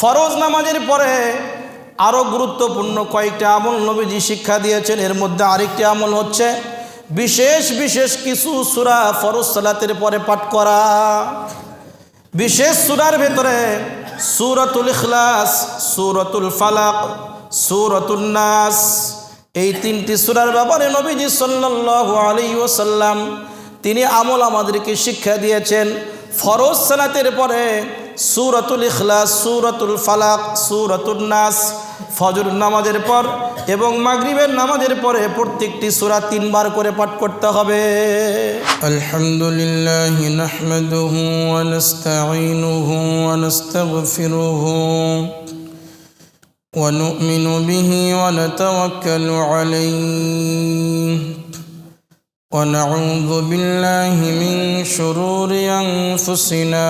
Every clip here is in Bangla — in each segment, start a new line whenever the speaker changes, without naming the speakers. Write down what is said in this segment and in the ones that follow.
ফরজ নামাজের পরে আরও গুরুত্বপূর্ণ কয়েকটি আমল নবীজি শিক্ষা দিয়েছেন। এর মধ্যে আরেকটি আমল হচ্ছে বিশেষ বিশেষ কিছু সুরা ফরজ সালাতের পরে পাঠ করা। বিশেষ সুরার ভেতরে সুরতুল ইখলাস, সুরতুল ফালাক সুরতুল নাস, এই তিনটি সুরার ব্যাপারে নবীজি সাল্লাল্লাহু আলাইহি ওয়াসাল্লাম তিনি আমল আমাদেরকে শিক্ষা দিয়েছেন। ফরজ সালাতের পরে সুরতুল ইখলাস সুরতুল ফালাক সুরতুল নাস ফজর নামাজের পর এবং মাগরিবের নামাজের পরে প্রত্যেকটি সূরা তিনবার করে পাঠ করতে হবে
الحمد لله نحمده ونستعينه ونستغفره ونؤمن به ونتوكل عليه ونعوذ بالله من شرور انفسنا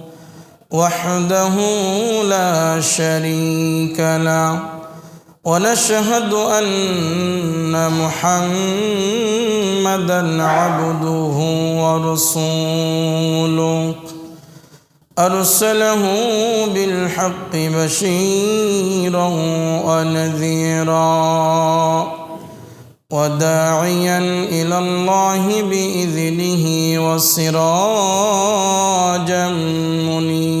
وحده لا شريك له. ونشهد أن محمدا عبده ورسوله. أرسله بالحق بشيرا ونذيرا. وداعيا إلى الله بإذنه وسراجا منيرا.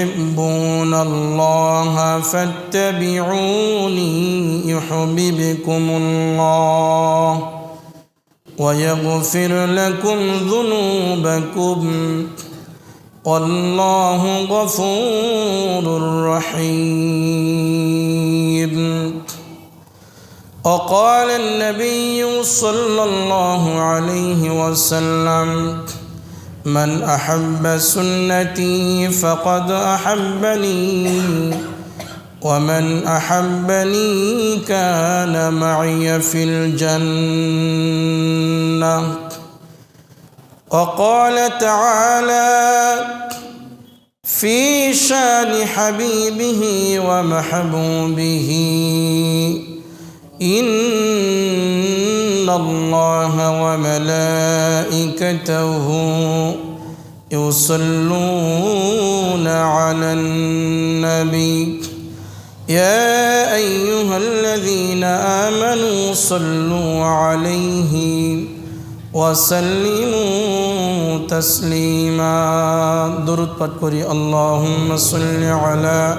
تحبون الله فاتبعوني يحببكم الله ويغفر لكم ذنوبكم والله غفور رحيم. وقال النبي صلى الله عليه وسلم من أحب سنتي فقد أحبني ومن أحبني كان معي في الجنة. وقال تعالى في شان حبيبه ومحبوبه إن الله وملائكته يصلون على النبي يا أيها الذين آمنوا صلوا عليه وسلموا تسليما. درود بكري اللهم صل على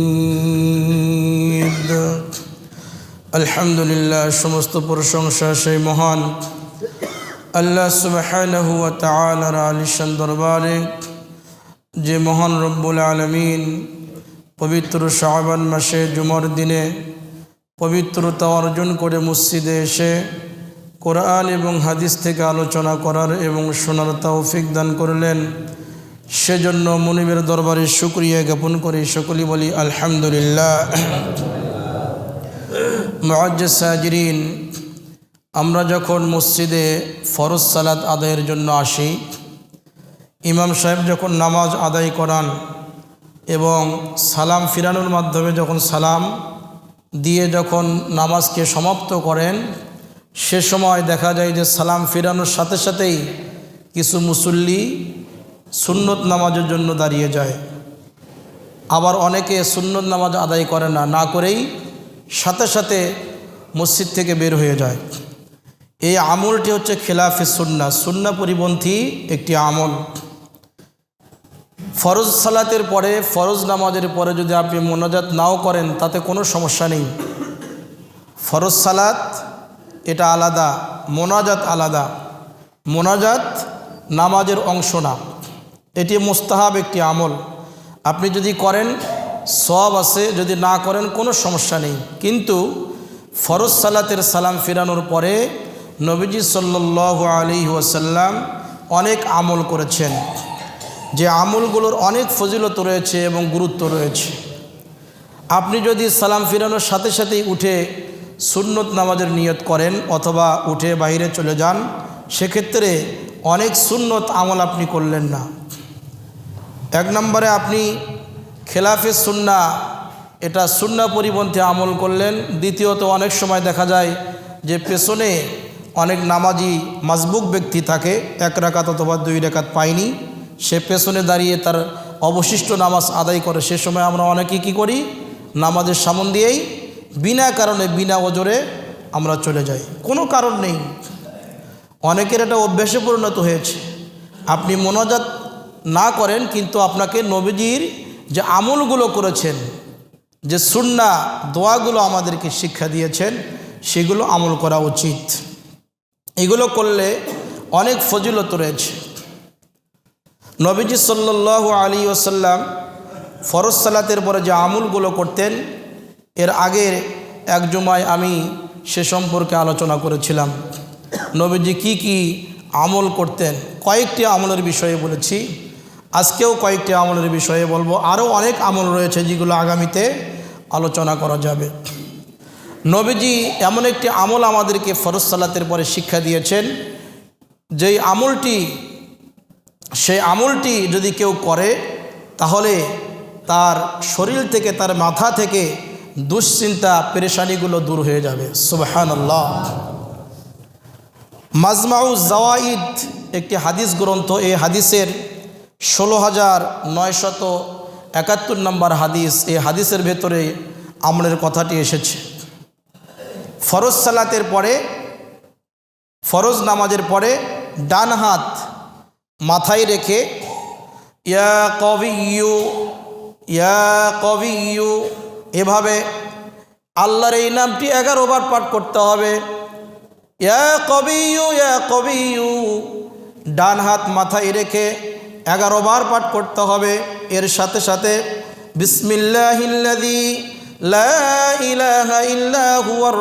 আলহামদুলিল্লাহ, সমস্ত প্রশংসা সেই মহান। আল্লাহ সুবাহানহুয়া আলিসান আলিশান দরবারে যে মহান রব্বুল আলমিন পবিত্র শাহবান মাসে জুমার দিনে পবিত্রতা অর্জন করে মসজিদে এসে কোরআন এবং হাদিস থেকে আলোচনা করার এবং শোনার তৌফিক দান করলেন। সেজন্য মনিবের দরবারে শুক্রিয়া জ্ঞাপন করে সকলেই বলি আলহামদুলিল্লাহ। মজ্জাজ সাজরিন, আমরা যখন মসজিদে ফরজ সালাত আদায়ের জন্য আসি, ইমাম সাহেব যখন নামাজ আদায় করান এবং সালাম ফিরানোর মাধ্যমে যখন সালাম দিয়ে যখন নামাজকে সমাপ্ত করেন, সে সময় দেখা যায় যে সালাম ফিরানোর সাথে সাথেই কিছু মুসল্লি সুন্নত নামাজের জন্য দাঁড়িয়ে যায়। আবার অনেকে সুন্নত নামাজ আদায় করে না না করেই সাথে সাথে মসজিদ থেকে বের হয়ে যায়। এই আমলটি হচ্ছে খেলাফে সুন্না সুন্না পরিপন্থী একটি আমল। ফরজ সালাতের পরে, ফরজ নামাজের পরে যদি আপনি মোনাজাত নাও করেন, তাতে কোনো সমস্যা নেই। ফরজ সালাত, এটা আলাদা, মোনাজাত আলাদা। মোনাজাত নামাজের অংশ না। এটি মোস্তাহাব একটি আমল। আপনি যদি করেন সব আছে, যদি না করেন কোনো সমস্যা নেই। কিন্তু ফরজ সালাতের সালাম ফিরানোর পরে নবীজি সাল্লাহ আলী ওয়াসাল্লাম অনেক আমল করেছেন। যে আমলগুলোর অনেক ফজিলত রয়েছে এবং গুরুত্ব রয়েছে। আপনি যদি সালাম ফিরানোর সাথে সাথেই উঠে সুন্নত নামাজের নিয়ত করেন অথবা উঠে বাইরে চলে যান, সেক্ষেত্রে অনেক সুন্নত আমল আপনি করলেন না। এক নম্বরে আপনি খেলাফে সুন্না, এটা সুন্না পরিপন্থী আমল করলেন। দ্বিতীয়ত, অনেক সময় দেখা যায় যে পেছনে অনেক নামাজি মাজবুক ব্যক্তি থাকে, এক রাকাত অথবা দুই রেখাত পায়নি। সে পেছনে দাঁড়িয়ে তার অবশিষ্ট নামাজ আদায় করে। সে সময় আমরা অনেকেই কী করি? নামাজের সামন দিয়েই বিনা কারণে, বিনা ওজরে আমরা চলে যাই। কোনো কারণ নেই। অনেকের এটা অভ্যাসে পরিণত হয়েছে। আপনি মোনাজাত না করেন, কিন্তু আপনাকে নবীজির যে আমলগুলো করেছেন, যে সুন্না দোয়াগুলো আমাদেরকে শিক্ষা দিয়েছেন, সেগুলো আমল করা উচিত। এগুলো করলে অনেক ফজিলত রয়েছে। নবীজি সাল্লাহ আলী ওসাল্লাম ফরজ সালাতের পরে যে আমলগুলো করতেন, এর আগের এক জমায় আমি সে সম্পর্কে আলোচনা করেছিলাম। নবীজি কি কি আমল করতেন, কয়েকটি আমলের বিষয়ে বলেছি। আজকেও কয়েকটি আমলের বিষয়ে বলব। আরও অনেক আমল রয়েছে যেগুলো আগামীতে আলোচনা করা যাবে। নবীজি এমন একটি আমল আমাদেরকে ফরজ সালাতের পরে শিক্ষা দিয়েছেন। যেই আমলটি, সেই আমলটি যদি কেউ করে, তাহলে তার শরীর থেকে, তার মাথা থেকে দুশ্চিন্তা, পেরেশানিগুলো দূর হয়ে যাবে। সুবহান আল্লাহ মাজমাউ জাওয়াইদ একটি হাদিস গ্রন্থ। এই হাদিসের ষোলো হাজার নয়শত একাত্তর নম্বর হাদিস, এই হাদিসের ভেতরে আমলের কথাটি এসেছে। ফরজ সালাতের পরে, ফরজ নামাজের পরে ডান হাত মাথায় রেখে, ইয়া কবিউ ইয়া কবিউ এভাবে আল্লাহর এই নামটি এগারো বার পাঠ করতে হবে। ইয়া কবিউ ইয়া কবিউ ডান হাত মাথায় রেখে এগারো বার পাঠ করতে হবে। এর সাথে সাথে বিসমিল্লাহিল্লাদি লা হুয়ার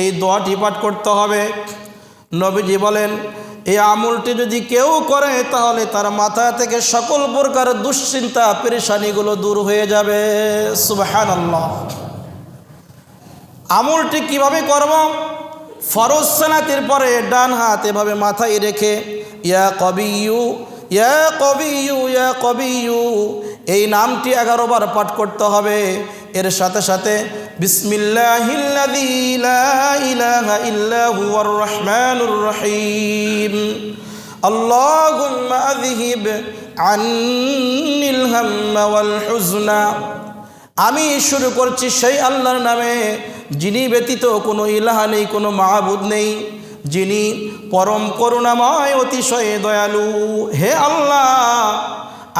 এই দোয়াটি পাঠ করতে হবে। নবীজি বলেন এই আমলটি যদি কেউ করে, তাহলে তার মাথা থেকে সকল প্রকার দুশ্চিন্তা, পেরেশানিগুলো দূর হয়ে যাবে। সুবহানাল্লাহ। আমলটি কীভাবে করব? ফরজ সালাতের পরে ডান হাত এভাবে মাথায় রেখে, ইয়া কবিউ ইয়া কবিউ ইয়া কবিউ এই নামটি এগারো বার পাঠ করতে হবে। এর সাথে সাথে আমি শুরু করছি সেই আল্লাহর নামে, যিনি ব্যতীত কোনো ইলাহা নেই, কোনো মাহবুদ নেই, যিনি পরম করুণাময়, অতিশয় দয়ালু। হে আল্লাহ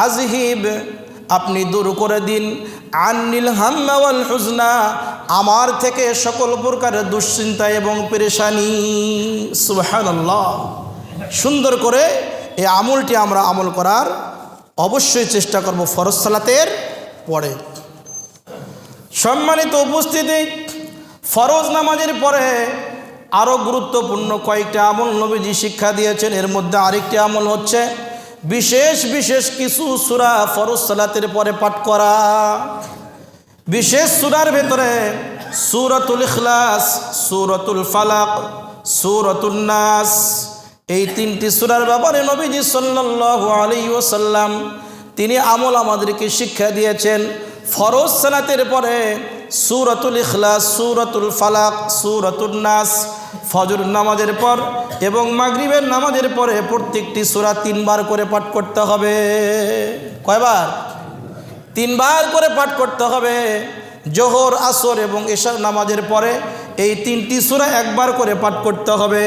আজহিব আপনি দূর করে দিন। আন্নিল হাম্মাওয়াল হুজনা, আমার থেকে সকল প্রকারের দুশ্চিন্তা এবং পেরেশানি। সুবহানাল্লাহ। সুন্দর করে এই আমলটি আমরা আমল করার অবশ্যই চেষ্টা করব ফরজ সালাতের পরে।
সম্মানিত উপস্থিতি, ফরজ নামাজের পরে আরও গুরুত্বপূর্ণ কয়েকটা আমল নবীজি শিক্ষা দিয়েছেন। এর মধ্যে আরেকটি আমল হচ্ছে বিশেষ বিশেষ কিছু সুরা ফরজ সালাতের পরে পাঠ করা। বিশেষ সুরার ভেতরে সুরতুল ইখলাস, সুরতুল ফালাক সুরতুল নাস, এই তিনটি সুরার ব্যাপারে নবীজি সাল্লাল্লাহু আলাইহি ওয়াসাল্লাম তিনি আমল আমাদেরকে শিক্ষা দিয়েছেন। ফরজ সালাতের পরে সুরতুল ইখলাস, সুরতুল ফালাক সুরতুল নাস ফজর নামাজের পর এবং মাগরিবের নামাজের পরে প্রত্যেকটি সুরা তিনবার করে পাঠ করতে হবে। কয়বার? তিনবার করে পাঠ করতে হবে। জোহর, আসর এবং এশার নামাজের পরে এই তিনটি সুরা একবার করে পাঠ করতে হবে।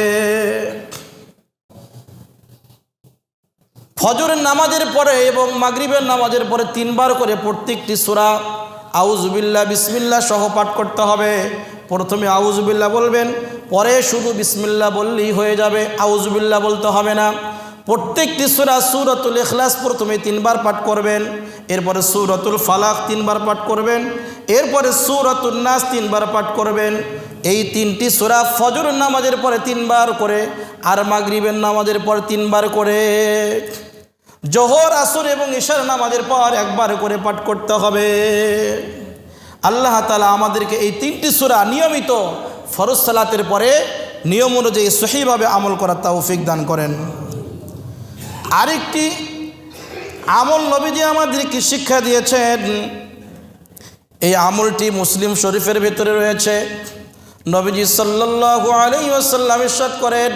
ফজরের নামাজের পরে এবং মাগরিবের নামাজের পরে তিনবার করে প্রত্যেকটি সুরা আউজবিল্লা বিসমিল্লা সহ পাঠ করতে হবে। প্রথমে আউজবিল্লা বলবেন, পরে শুধু বিসমিল্লা বললেই হয়ে যাবে আউজবিল্লা বলতে হবে না। প্রত্যেকটি সুরা সুরতুল ইখলাস প্রথমে তিনবার পাঠ করবেন, এরপরে সুরতুল ফালাক তিনবার পাঠ করবেন, এরপরে সুরতুল নাস তিনবার পাঠ করবেন। এই তিনটি সুরা ফজর নামাজের পরে তিনবার করে, আর মাগরিবের নামাজের পর তিনবার করে। জোহর, আসর এবং ঈশার নামাজের পর একবার করে পাঠ করতে হবে। আল্লাহ তালা আমাদেরকে এই তিনটি সুরা নিয়মিত ফরজ সালাতের পরে নিয়ম অনুযায়ী সহিভাবে আমল করার তৌফিক দান করেন। আরেকটি আমল নবীজি আমাদেরকে শিক্ষা দিয়েছেন, এই আমলটি মুসলিম শরীফের ভেতরে রয়েছে। নবীজি সাল্লাল্লাহু আলাইহি ওয়াসাল্লাম ইরশাদ করেন,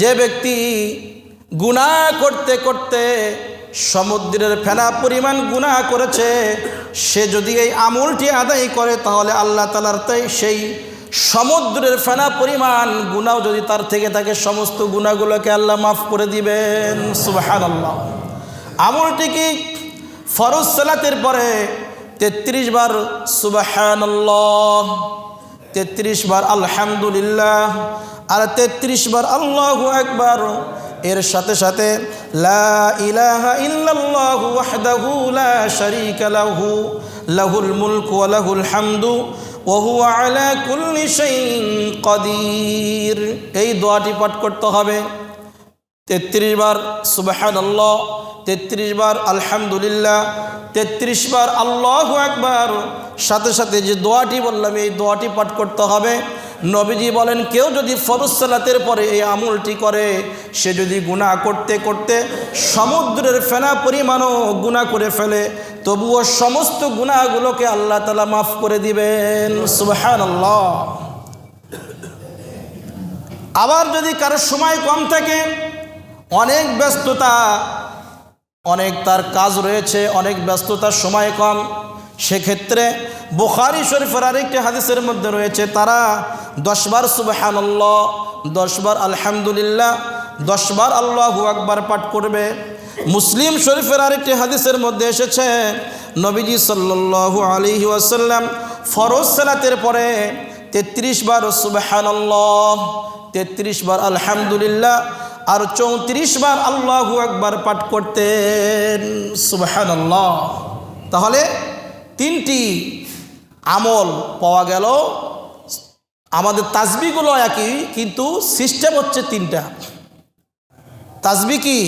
যে ব্যক্তি গুনাহ করতে করতে সমুদ্রের ফেনা পরিমাণ গুনাহ করেছে। সে যদি এই আমলটি আদায় করে, তাহলে আল্লাহ তালার তাই সেই সমুদ্রের ফেনা পরিমাণ গুনাও যদি তার থেকে থাকে, সমস্ত গুণাগুলোকে আল্লাহ মাফ করে দিবেন। সুবহানাল্লাহ। আমলটি কি ফরজ সালাতের পরে তেত্রিশ বার সুবাহান্লাহ তেত্রিশ বার আলহামদুলিল্লাহ, আর তেত্রিশ বার আল্লাহ একবার এর সাথে সাথে, লা লা আলা কুল্লি এই দোয়াটি পাঠ করতে হবে। তেত্রিশ বার সুবাহান আল্লাহ তেত্রিশ বার আলহামদুলিল্লাহ, তেত্রিশ বার আল্লাহ একবার সাথে সাথে যে দোয়াটি বললাম, এই দোয়াটি পাঠ করতে হবে। নবীজি বলেন, কেউ যদি ফরজ সালাতের পরে এই আমলটি করে, সে যদি গুনাহ করতে করতে সমুদ্রের ফেনা পরিমাণও গুনাহ করে ফেলে, তবুও সমস্ত গুনাহগুলোকে আল্লাহ তালা মাফ করে দিবেন। সুবাহান আল্লাহ আবার যদি কারও সময় কম থাকে, অনেক ব্যস্ততা, অনেক তার কাজ রয়েছে, অনেক ব্যস্ততার সময় কম সেক্ষেত্রে বুখারি শরীফের আরেকটি হাদিসের মধ্যে রয়েছে, তারা দশবার সুবাহান্লাহ দশবার আলহামদুলিল্লাহ, দশবার আল্লাহু আকবার পাঠ করবে। মুসলিম শরীফের আরেকটি হাদিসের মধ্যে এসেছে, নবীজি সাল্লাল্লাহু আলাইহি ওয়াসাল্লাম ফরজ সালাতের পরে তেত্রিশ বার সুবাহান্লাহ তেত্রিশ বার আলহামদুলিল্লাহ, আর চৌত্রিশ বার আল্লাহু একবার পাঠ করতেন সুবাহান আল্লাহ তাহলে তিনটি আমল পাওয়া গেল। আমাদের তাজবিগুলো একই, কিন্তু সিস্টেম হচ্ছে তিনটা। তাজবি কি?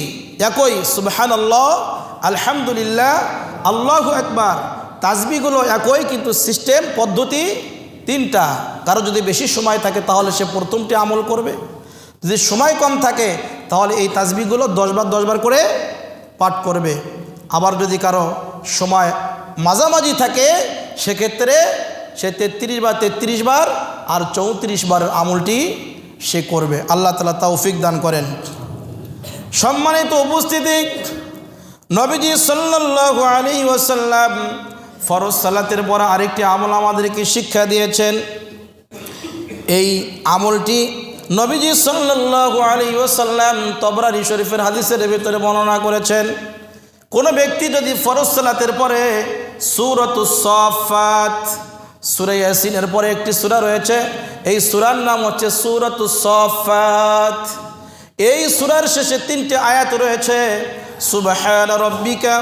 একই সুবাহান আল্লাহ আলহামদুলিল্লাহ, আল্লাহ একবার তাজবিগুলো একই, কিন্তু সিস্টেম পদ্ধতি তিনটা। কারও যদি বেশি সময় থাকে, তাহলে সে প্রথমটি আমল করবে। যদি সময় কম থাকে, তাহলে এই তাজবিগুলো দশবার দশবার করে পাঠ করবে। আবার যদি কারও সময় মাঝামাঝি থাকে, সেক্ষেত্রে সে তেত্রিশ বার তেত্রিশ বার আর চৌত্রিশ বারের আমলটি সে করবে। আল্লাহ তালা তৌফিক দান করেন। সম্মানিত উপস্থিতি, নবীজি সাল্লাল্লাহু আলী ওসাল্লাম ফরজ সালাতের পর আরেকটি আমল আমাদেরকে শিক্ষা দিয়েছেন। এই আমলটি নবীজি সাল্লাল্লাহু আলী ওসাল্লাম তবরারি শরীফের হাদিসের ভিতরে বর্ণনা করেছেন। কোনো ব্যক্তি যদি ফরজ সালাতের পরে সুরতুসফাত সুরে ইয়াসিনের পরে একটি সুরা রয়েছে। এই সুরার নাম হচ্ছে সুরতুসফাত এই সুরার শেষে তিনটি আয়াত রয়েছে। সুবহান রব্বিকা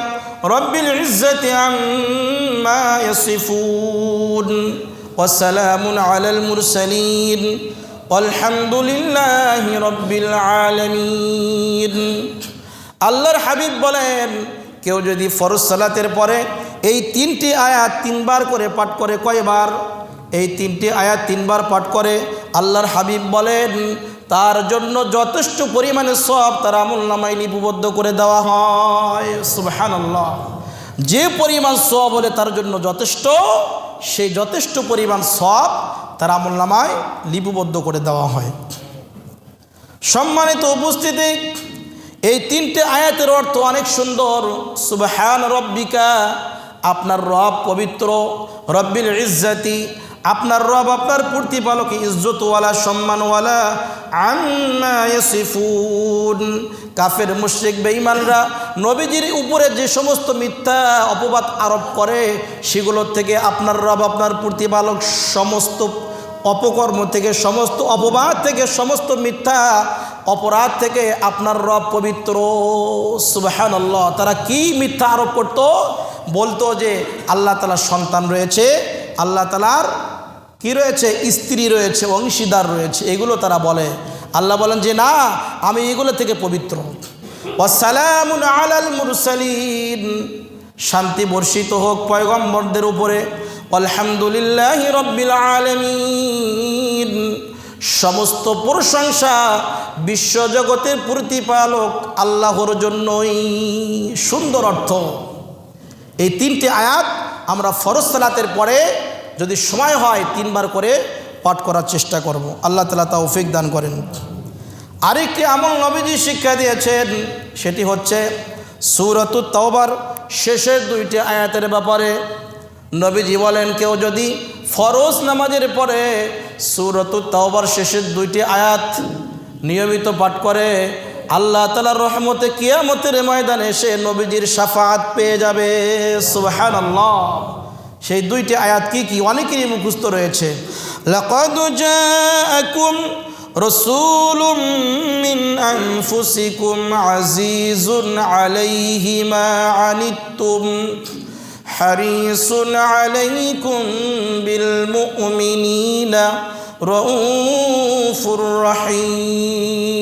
রব্বিল ইজ্জতি আম্মা ইয়াসিফুন ওয়া সালামুন আলাল মুরসালিন। আলহামদুলিল্লাহি রব্বিল আলামিন। আল্লাহর হাবিব বলেন, কেউ যদি ফরজ সালাতের পরে এই তিনটি আয়াত তিনবার করে পাঠ করে কয়বার? এই তিনটি আয়াত তিনবার পাঠ করে আল্লাহর হাবিব বলেন, তার জন্য যথেষ্ট পরিমাণে সব তার আমল নামায় লিপিবদ্ধ করে দেওয়া হয়। সুবহানাল্লাহ। যে পরিমাণ সব হলে তার জন্য যথেষ্ট, সেই যথেষ্ট পরিমাণ সব তার আমল নামায় লিপিবদ্ধ করে দেওয়া হয়। সম্মানিত উপস্থিতি, এই তিনটে আয়াতের অর্থ অনেক সুন্দর। সুবহান রব্বিকা আপনার রব পবিত্র, রব্বিল ইজ্জাতি, আপনার রব আপনার প্রতিপালক ইজ্জতওয়ালা, সম্মানওয়ালা ইয়াসিফুন। কাফের, মুশরিক, বেঈমানরা নবীজির উপরে যে সমস্ত মিথ্যা অপবাদ আরোপ করে সেগুলোর থেকে আপনার রব আপনার প্রতিপালক সমস্ত অপকর্ম থেকে, সমস্ত অপবাদ থেকে, সমস্ত মিথ্যা অপরাধ থেকে আপনার রব পবিত্র সুবাহান আল্লাহ তারা কি মিথ্যা আরোপ করত? বলতো যে আল্লাহ তালার সন্তান রয়েছে, আল্লাহ তালার কি রয়েছে? স্ত্রী রয়েছে, অংশীদার রয়েছে, এগুলো তারা বলে। আল্লাহ বলেন যে, না, আমি এগুলো থেকে পবিত্র শান্তি বর্ষিত হোক পয়গম্বরদের উপরে। আলহামদুলিল্লাহ রব্বিল আলমিন। সমস্ত প্রশংসা বিশ্বজগতের প্রতিপালক আল্লাহর জন্যই। সুন্দর অর্থ। এই তিনটি আয়াত আমরা ফরজ সালাতের পরে যদি সময় হয় তিনবার করে পাঠ করার চেষ্টা করব। আল্লাহ তালা তা তৌফিক দান করেন। আরেকটি আমল নবীজি শিক্ষা দিয়েছেন, সেটি হচ্ছে সুরতু তওবার শেষের দুইটি আয়াতের ব্যাপারে। নবীজি বলেন, কেউ যদি ফরজ নামাজের পরে সুরতু তওবার শেষের দুইটি আয়াত নিয়মিত পাঠ করে, আল্লাহ তালার রহমতে কিয়ামতের ময়দানে এসে নবীজির সাফাত পেয়ে যাবে। সুবহান আল্লাহ সেই দুইটি আয়াত কি কি? অনেকেরই মুখস্থ রয়েছে। লাকাদ আজিজুন আলাইহি মা আনিত্তুম। হারিসুন আলাইকুম বিল মুমিনিনা রউফুর রহিম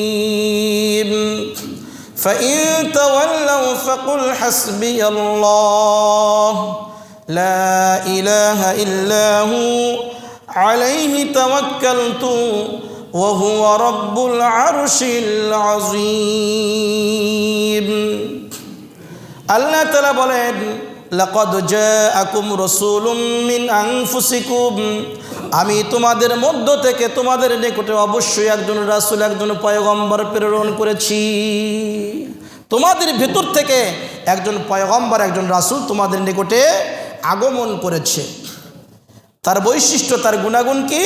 فإن تولوا فقل حسبي الله لا إله إلا هو عليه توكلت وهو رب العرش العظيم আল্লাহ তালা বলেন লাকদ জাআকুম রাসূলুম মিন আনফুসিকুম। আমি তোমাদের মধ্য থেকে তোমাদের নিকটে অবশ্যই একজন রাসূল, একজন পয়গম্বর প্রেরণ করেছি। তোমাদের ভিতর থেকে একজন পয়গম্বর, একজন রাসূল তোমাদের নিকটে আগমন করেছে। তার বৈশিষ্ট্য, তার গুণাগুণ কি?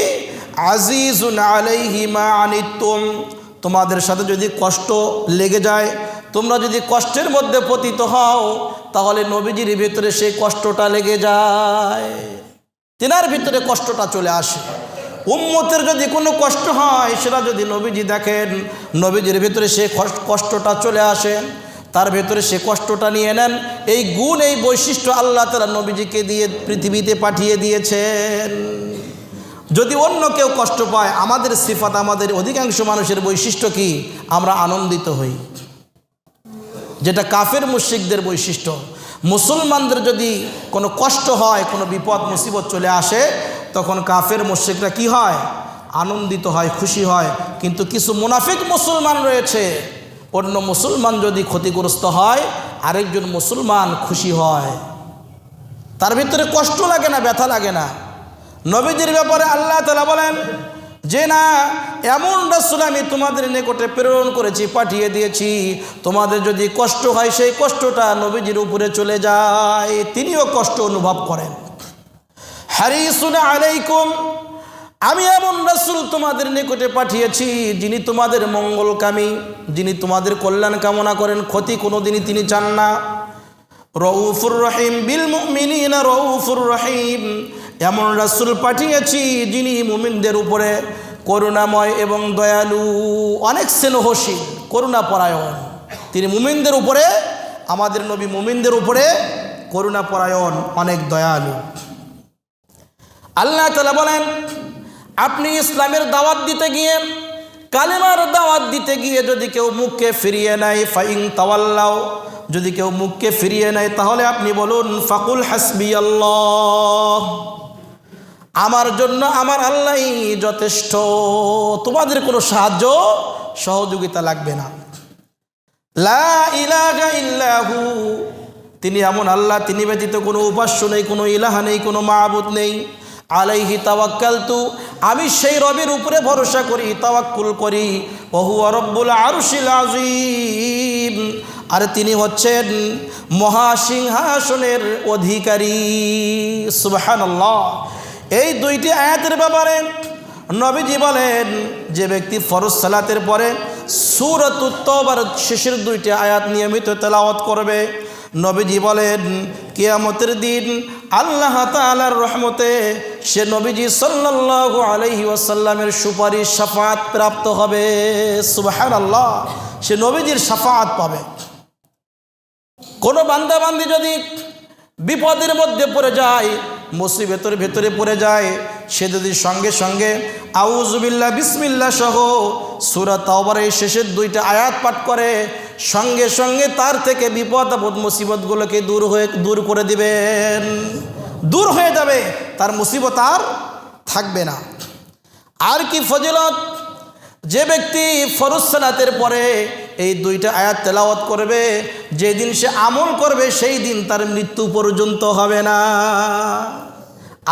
আজিজুন আলাইহি মা আনিতুম। তোমাদের সাথে যদি কষ্ট লেগে যায়, তোমরা যদি কষ্টের মধ্যে পতিত হও তাহলে নবীজির ভিতরে সেই কষ্টটা লেগে যায়। তেনার ভিতরে কষ্টটা চলে আসে। উম্মতের যদি কোনো কষ্ট হয়, সেটা যদি নবীজি দেখেন, নবীজির ভিতরে সে কষ্ট- কষ্টটা চলে আসে। তার ভেতরে সে কষ্টটা নিয়ে নেন। এই গুণ, এই বৈশিষ্ট্য আল্লাহ তালা নবীজিকে দিয়ে পৃথিবীতে পাঠিয়ে দিয়েছেন। যদি অন্য কেউ কষ্ট পায়, আমাদের সিফাত, আমাদের অধিকাংশ মানুষের বৈশিষ্ট্য কি? আমরা আনন্দিত হই। যেটা কাফের মুশিকদের বৈশিষ্ট্য। মুসলমানদের যদি কোনো কষ্ট হয়, কোনো বিপদ, মুসিবত চলে আসে, তখন কাফের মুশিকরা কি হয়? আনন্দিত হয়, খুশি হয়। কিন্তু কিছু মুনাফিক মুসলমান রয়েছে। অন্য মুসলমান যদি ক্ষতিগ্রস্ত হয়, আরেকজন মুসলমান খুশি হয়। তার ভিতরে কষ্ট লাগে না, ব্যথা লাগে না। নবীজির ব্যাপারে আল্লাহ তালা বলেন যে না, এমন রাসূল আমি তোমাদের নিকটে প্রেরণ করেছি, পাঠিয়ে দিয়েছি। তোমাদের যদি কষ্ট হয়, সেই কষ্টটা নবীজির উপরে চলে যায়। তিনিও কষ্ট অনুভব করেন। হারিসুন আলাইকুম, আমি এমন রাসূল তোমাদের নিকটে পাঠিয়েছি, যিনি তোমাদের মঙ্গলকামী, যিনি তোমাদের কল্যাণ কামনা করেন, ক্ষতি কোনোদিনই তিনি চান না। রউফুর রহিম বিল মুমিনিনা, রউফুর রহিম। এমন রাসুল পাঠিয়েছি যিনি মুমিনদের উপরে করুণাময় এবং দয়ালু, অনেক স্নেহশীল করুণা পরায়ণ তিনি মুমিনদের উপরে, আমাদের নবী মুমিনদের উপরে করুণা পরায়ণ অনেক দয়ালু। আল্লাহ তালা বলেন, আপনি ইসলামের দাওয়াত দিতে গিয়ে, কালেমার দাওয়াত দিতে গিয়ে যদি কেউ মুখকে ফিরিয়ে নেয় ফাইং তাওয়াল্লাও যদি কেউ মুখকে ফিরিয়ে নেয়, তাহলে আপনি বলুন, ফাকুল হাসবি আল্লাহ আমার জন্য আমার আল্লাহ যথেষ্ট। তোমাদের কোনো সাহায্য, সহযোগিতা লাগবে না। লা ইল্লাহু। তিনি এমন আল্লাহ, তিনি ব্যতীত কোনো উপাস্য নেই, কোনো ইলাহা নেই, কোনো মাহবুদ নেই। আলাইহি তাওয়াক্কালতু। আমি সেই রবের উপরে ভরসা করি, তাওয়াক্কুল করি। ওহু রব্বুল আরশিল আজিম আর তিনি হচ্ছেন মহাসিংহাসনের অধিকারী। সুবহানাল্লাহ। এই দুইটি আয়াতের ব্যাপারে নবীজি বলেন, যে ব্যক্তি ফরজ সালাতের পরে সুরত উত্তবার শেষের দুইটি আয়াত নিয়মিত তেলাওয়াত করবে, নবীজি বলেন, কেয়ামতের দিন আল্লাহ তালার রহমতে সে নবীজি সাল্লাল্লাহু আলহি ওয়াসাল্লামের সুপারিশ সাফাত প্রাপ্ত হবে। সুবাহান আল্লাহ সে নবীজির সাফাত পাবে। কোনো বান্দাবান্দি যদি বিপদের মধ্যে পড়ে যায় মুসিবতের ভেতরে পড়ে যায়। সে যদি সঙ্গে সঙ্গে আউজুবিল্লা বিসমিল্লা সহ সুরা তাওবার এই শেষের দুইটা আয়াত পাঠ করে, সঙ্গে সঙ্গে তার থেকে বিপদ, আপদ মুসিবতগুলোকে দূর হয়ে, দূর করে দিবেন। দূর হয়ে যাবে, তার মুসিবত আর থাকবে না। আর কি ফজিলত? যে ব্যক্তি ফরজ পরে এই দুইটা আয়াত তেলাওয়াত করবে, যেদিন সে আমল করবে, সেই দিন তার মৃত্যু পর্যন্ত হবে না।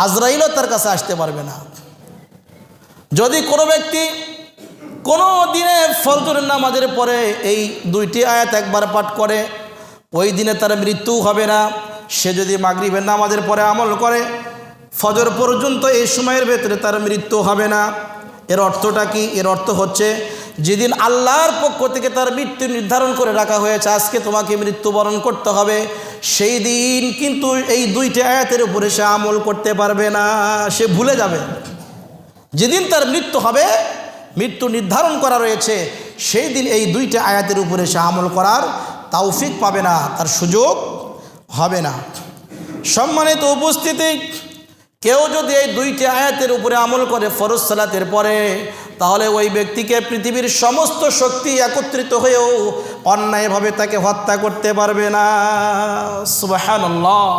আজরাইলও তার কাছে আসতে পারবে না। যদি কোনো ব্যক্তি কোনো দিনে ফজরের নামাজের পরে এই দুইটি আয়াত একবার পাঠ করে, ওই দিনে তার মৃত্যু হবে না। সে যদি মাগরিবের নামাজের পরে আমল করে, ফজর পর্যন্ত এই সময়ের ভেতরে তার মৃত্যু হবে না। এর অর্থটা কি? এর অর্থ হচ্ছে যেদিন আল্লাহর পক্ষ থেকে তার মৃত্যু নির্ধারণ করে রাখা হয়েছে, আজকে তোমাকে মৃত্যুবরণ করতে হবে। সেই দিন কিন্তু এই দুইটি আয়াতের উপরে সে আমল করতে পারবে না, সে ভুলে যাবে। যেদিন তার মৃত্যু হবে, মৃত্যু নির্ধারণ করা রয়েছে, সেই দিন এই দুইটা আয়াতের উপরে সে আমল করার তাওফিক পাবে না, তার সুযোগ হবে না। সম্মানিত উপস্থিতি কেউ যদি এই দুইটি আয়াতের উপরে আমল করে ফরজ সালাতের পরে, তাহলে ওই ব্যক্তিকে পৃথিবীর সমস্ত শক্তি একত্রিত হয়েও অন্যায়ভাবে তাকে হত্যা করতে পারবে না। সুবাহান্লাহ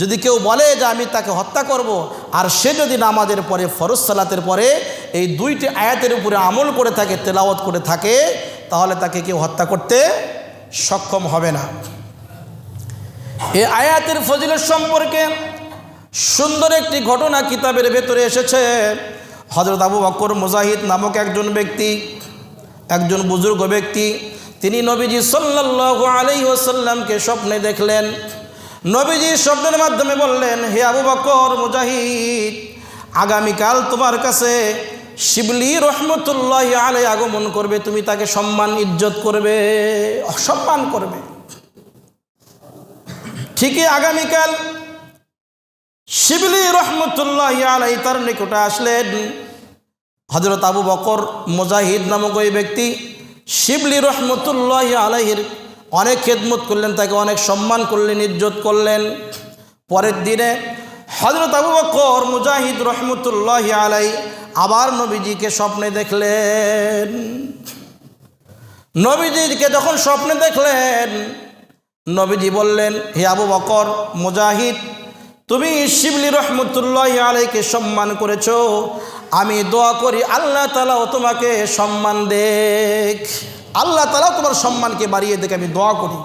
যদি কেউ বলে যে আমি তাকে হত্যা করব, আর সে যদি নামাজের পরে, ফরজ সালাতের পরে এই দুইটি আয়াতের উপরে আমল করে থাকে, তেলাওয়াত করে থাকে, তাহলে তাকে কেউ হত্যা করতে সক্ষম হবে না। এই আয়াতের ফজিলত সম্পর্কে সুন্দর একটি ঘটনা কিতাবের ভেতরে এসেছে। হজরত আবু বকর মুজাহিদ নামক একজন ব্যক্তি, একজন বুজুর্গ ব্যক্তি, তিনি নবীজি সাল্লাল্লাহু আলাইহি ওয়াসাল্লামকে স্বপ্নে দেখলেন। নবীজি স্বপ্নের মাধ্যমে বললেন, হে আবু বকর মুজাহিদ, আগামীকাল তোমার কাছে শিবলি রহমতুল্লাহ আলাই আগমন করবে, তুমি তাকে সম্মান, ইজ্জত করবে, অসম্মান করবে। ঠিকই আগামীকাল শিবলি রহমতুল্লাহ আলাই তার নিকটে আসলেন। হজরত আবু বকর মুজাহিদ নামক ওই ব্যক্তি শিবলি রহমতুল্লাহ আলাইহির অনেক খেদমত করলেন, তাকে অনেক সম্মান করলেন, ইজ্জত করলেন। পরের দিনে হজরত আবু বকর মুজাহিদ রহমতুল্লাহ আলাই আবার নবীজিকে স্বপ্নে দেখলেন। নবীজিকে যখন স্বপ্নে দেখলেন, নবীজি বললেন, হে আবু বকর, মুজাহিদ তুমি শিবলি রহমতুল্লাহ আলাইকে সম্মান করেছ। আমি দোয়া করি আল্লাহ তালাও তোমাকে সম্মান দেখ। আল্লাহ তালা তোমার সম্মানকে বাড়িয়ে দেখে, আমি দোয়া করি।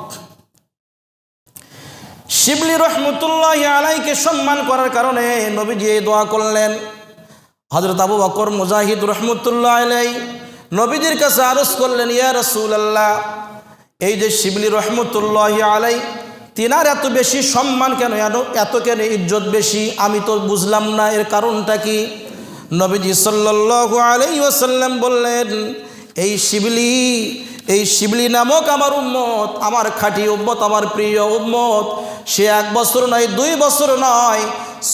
শিবলি রহমতুল্লাহ আলাইকে সম্মান করার কারণে নবীজি দোয়া করলেন। হজরত আবু বকর মুজাহিদ রহমতুল্লাহ আলাই নবীজির কাছে আরজ করলেন, ইয়া রসুল আল্লাহ এই যে শিবলি রহমতুল্লাহ আলাই তিনার এত বেশি সম্মান কেন? এত কেন ইজ্জত বেশি? আমি তো বুঝলাম না, এর কারণটা কি? নবীজি সাল্লাল্লাহু আলাই ওয়াসাল্লাম বললেন, এই শিবলি এই শিবলি নামক আমার উম্মত, আমার খাঁটি উম্মত, আমার প্রিয় উম্মত। সে এক বছর নয়, দুই বছর নয়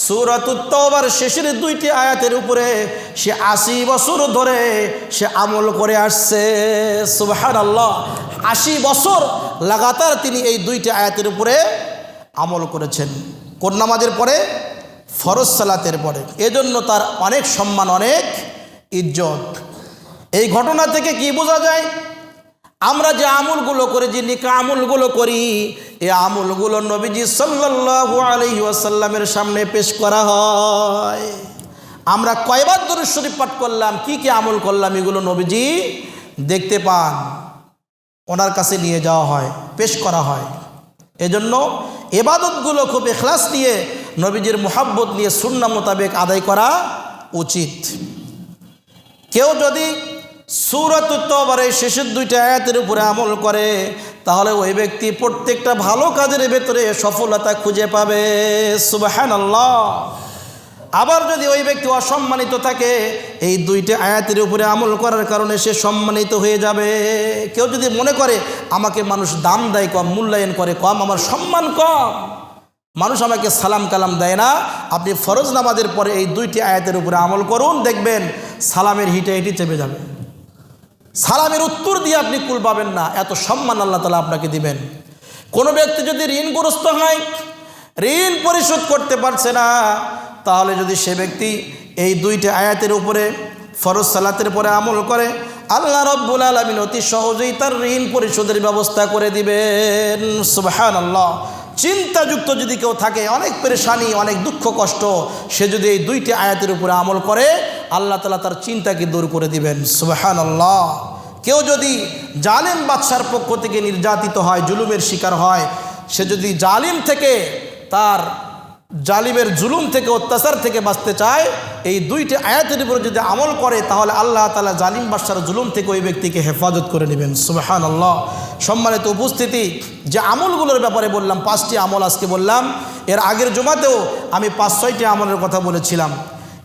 সুরাতুত্তবার শেষের দুইটি আয়াতের উপরে সে আশি বছর ধরে সে আমল করে আসছে। সুবাহান আল্লাহ আশি বছর লাগাতার তিনি এই দুইটি আয়াতের উপরে আমল করেছেন। কোন নামাজের পরে? ফরজ সালাতের পরে। এজন্য তার অনেক সম্মান, অনেক ইজ্জত। এই ঘটনা থেকে কি বোঝা যায়? আমরা যে আমলগুলো করি, যে নিকা আমলগুলো করি এই আমলগুলো নবীজি আলাইহি ওয়াসাল্লামের সামনে পেশ করা হয়। আমরা কয়বার দরুদ শরীফ পাঠ করলাম, কি কি আমল করলাম, এগুলো নবীজি দেখতে পান। ওনার কাছে নিয়ে যাওয়া হয়, পেশ করা হয়। এজন্য এবাদতগুলো খুব এখলাস নিয়ে নবীজির মোহাব্বত নিয়ে সুন্না মোতাবেক আদায় করা উচিত। কেউ যদি সুরত এই শেষের দুইটা আয়াতের উপরে আমল করে, তাহলে ওই ব্যক্তি প্রত্যেকটা ভালো কাজের ভেতরে সফলতা খুঁজে পাবে। সুবাহান আল্লাহ আবার যদি ওই ব্যক্তি অসম্মানিত থাকে, এই দুইটা আয়াতের উপরে আমল করার কারণে সে সম্মানিত হয়ে যাবে। কেউ যদি মনে করে, আমাকে মানুষ দাম দেয় কম, মূল্যায়ন করে কম, আমার সম্মান কম। মানুষ আমাকে সালাম কালাম দেয় না। আপনি ফরজ নামাজের পরে এই দুইটি আয়াতের উপরে আমল করুন, দেখবেন সালামের হিটে হিটি চেপে যাবে। সালামের উত্তর দিয়ে আপনি কুল পাবেন না। এত সম্মান আল্লাহ তালা আপনাকে দিবেন। কোনো ব্যক্তি যদি ঋণগ্রস্ত হয়, ঋণ পরিশোধ করতে পারছে না, তাহলে যদি সে ব্যক্তি এই দুইটি আয়াতের উপরে, ফরজ সালাতের পরে আমল করে, আল্লাহ রব্বুল আলমিন অতি সহজেই তার ঋণ পরিশোধের ব্যবস্থা করে দিবেন। সুবাহান আল্লাহ চিন্তাযুক্ত যদি কেউ থাকে, অনেক পেরেশানি, অনেক দুঃখ কষ্ট, সে যদি এই দুইটি আয়াতের উপরে আমল করে আল্লাহ তালা তার চিন্তাকে দূর করে দিবেন। সুবাহান আল্লাহ কেউ যদি জালেম বাদশার পক্ষ থেকে নির্যাতিত হয়, জুলুমের শিকার হয়, সে যদি জালিম থেকে তার জালিমের জুলুম থেকে, অত্যাচার থেকে বাঁচতে চায়, এই দুইটি আয়াতের উপরে যদি আমল করে, তাহলে আল্লাহ তালা জালিম বাদশার জুলুম থেকে ওই ব্যক্তিকে হেফাজত করে নেবেন। সুবাহান আল্লাহ সম্মানিত উপস্থিতি, যে আমলগুলোর ব্যাপারে বললাম, পাঁচটি আমল আজকে বললাম, এর আগের জমাতেও আমি পাঁচ ছয়টি আমলের কথা বলেছিলাম।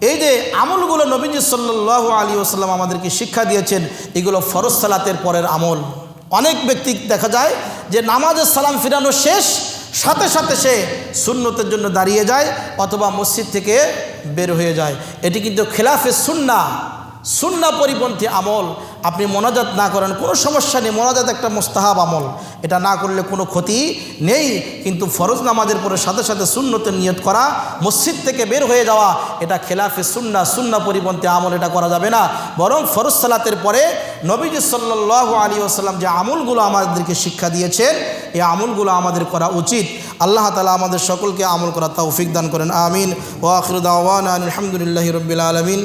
এই যে আমলগুলো নবীজি সাল্লাহ আলী আসসালাম আমাদেরকে শিক্ষা দিয়েছেন, এগুলো ফরজ সালাতের পরের আমল। অনেক ব্যক্তি দেখা যায় যে নামাজের সালাম ফিরানো শেষ, সাথে সাথে সে সুন্নতের জন্য দাঁড়িয়ে যায় অথবা মসজিদ থেকে বের হয়ে যায়। এটি কিন্তু খেলাফে সুন্না সুন্না পরিপন্থী আমল, আপনি মনাজাত না করেন, কোনো সমস্যা নেই, মনাজাত একটা মোস্তাহাব আমল। এটা না করলে কোনো ক্ষতি নেই, কিন্তু ফরজ নামাজের পরে সাথে সাথে সুন্নতের নিয়ত করা, মসজিদ থেকে বের হয়ে যাওয়া, এটা খেলাফে সুন্না সুন্না পরিপন্থী আমল, এটা করা যাবে না। বরং ফরজ সালাতের পরে নবীজ সাল্লাহ আলী আসাল্লাম যে আমলগুলো আমাদেরকে শিক্ষা দিয়েছেন, এই আমলগুলো আমাদের করা উচিত। আল্লাহ তালা আমাদের সকলকে আমল করা তৌফিক দান করেন, আমিন। ওয়াখির দাওয়ান আলহামদুলিল্লাহ রবিল আলমিন।